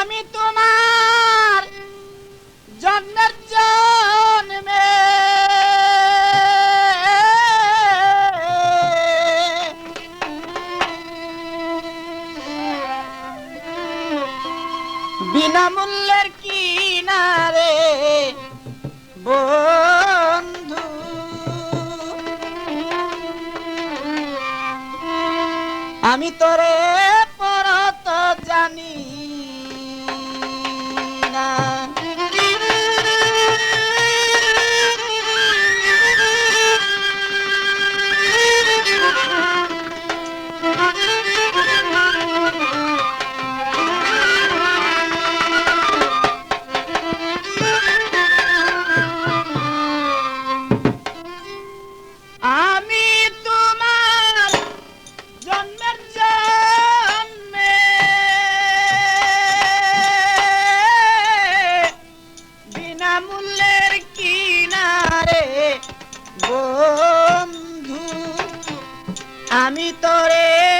আমি তোমার জন্মের জন্মে। বিনামূল্যের কি কিনারে বন্ধু। আমি তোরে পরত জানি। বন্ধু আমি তোরে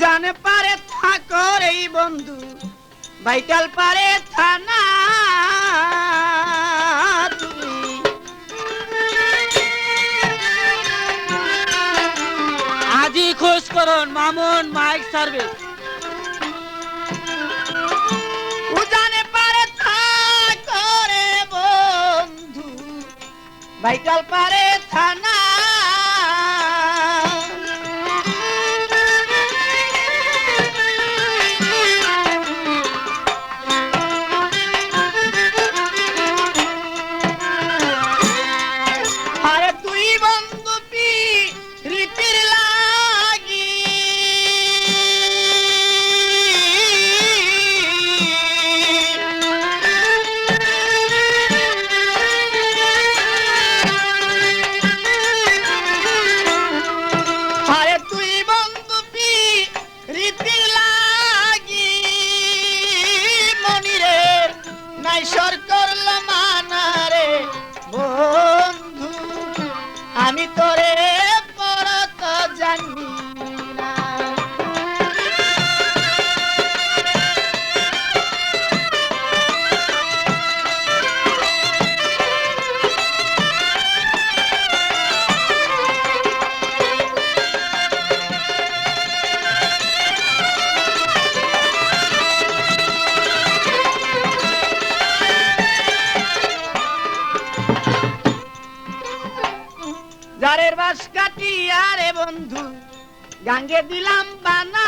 উজান পারে থাকর এই বন্ধু ভাইটাল পারে থানা আজই খোঁজ মামুন মাইক সার্ভিস। উজানে পারে থাকরে বন্ধু ভাইটাল পারে থানা আমি তোরে গাঙ্গের বাস কাটিয়া বন্ধু গাঙ্গে দিলাম বানা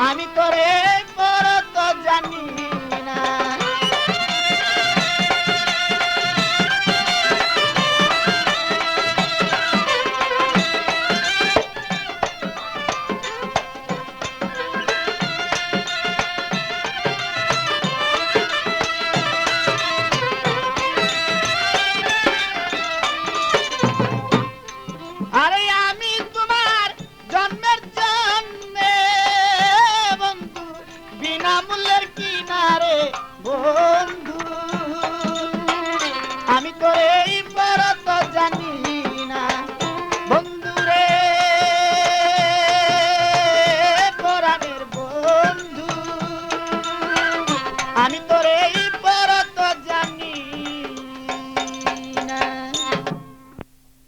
আমি তোরে